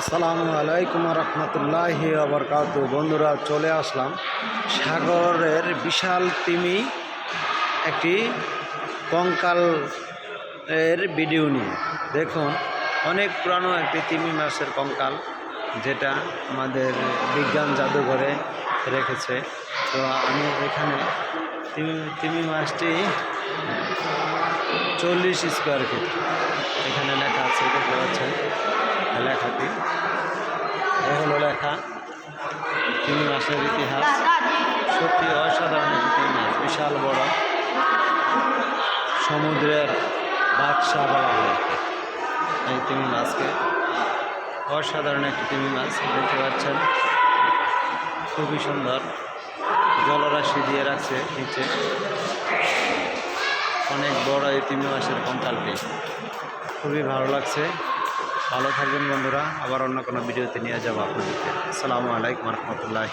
আসসালামু আলাইকুম রহমতুল্লাহ আবরকাত বন্ধুরা, চলে আসলাম সাগরের বিশাল তিমি একটি কঙ্কাল এর ভিডিও নিয়ে। দেখুন, অনেক পুরানো একটি তিমি মাছের কঙ্কাল যেটা আমাদের বিজ্ঞান জাদুঘরে রেখেছে। তো আমি এখানে তিমি তিমি মাছটি চল্লিশ স্কোয়ার ফিট এখানে লেখা আছে পাচ্ছেন লেখাটি। এ হলো লেখা। তিন মাসের ইতিহাস। সত্যি অসাধারণ একটি মাস। বিশাল বড়। সমুদ্রের বাদশাহ বলা হয়। এই তিমি মাছকে অসাধারণ একটি তিমি মাছ দেখতে পাচ্ছেন? খুবই সুন্দর। জলরাশি দিয়ে রাখছে নিচে। অনেক বড় এই তিমি মাসের কঙ্কালটি। খুবই ভালো লাগছে। ভালো থাকবেন বন্ধুরা। আবার অন্য কোনো ভিডিওতে নিয়ে যাব আপনাদেরকে। আসসালামু আলাইকুম রহমতুল্লাহ